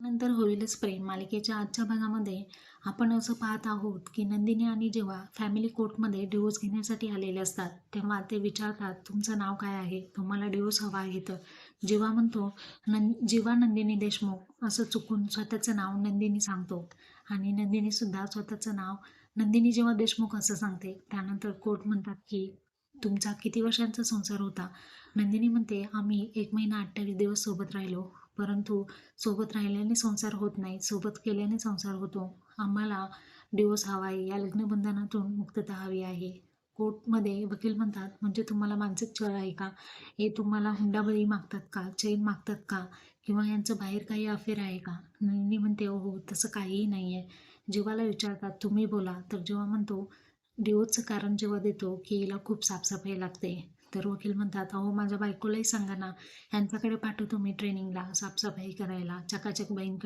नंतर होईलच प्रेम. मालिकेच्या आजच्या भागामध्ये आपण असं पाहत आहोत की नंदिनी आणि जेव्हा फॅमिली कोर्टमध्ये डिवोर्स घेण्यासाठी आलेले असतात तेव्हा ते विचारतात तुमचं नाव काय आहे? तुम्हाला डिवोर्स हवा आहे तर. जेव्हा म्हणतो नं जेव्हा नंदिनी देशमुख असं चुकून स्वतःचं नाव नंदिनी सांगतो आणि नंदिनीसुद्धा स्वतःचं नाव नंदिनी जेव्हा देशमुख असं सांगते त्यानंतर कोर्ट म्हणतात की तुमचा किती वर्षांचा संसार होता? नंदिनी म्हणते आम्ही एक महिना अठ्ठावीस दिवस सोबत राहिलो. परंतु सोबत राहिल्याने संसार होत नाही. सोबत केल्याने संसार होतो. आम्हाला डिवोर्स हवा आहे या लग्नबंधनातून मुक्तता हवी आहे. कोर्टमध्ये वकील म्हणतात म्हणजे तुम्हाला मानसिक छळ आहे का? हे तुम्हाला हुंडाबळी मागतात का? चैन मागतात का? किंवा यांचं बाहेर काही अफेअर आहे का? नंदिनी म्हणते हो तसं काहीही नाही आहे जेव्हाला विचारतात तुम्ही बोला. तर जेव्हा म्हणतो डिवोर्सचं कारण जेव्हा देतो की हिला खूप साफसफाई लागते. तर वकील म्हणतात अहो माझ्या बायकोलाही सांगा ना ह्यांच्याकडे पाठवतो मी ट्रेनिंगला साफसफाई करायला चकाचक बाईंकडे.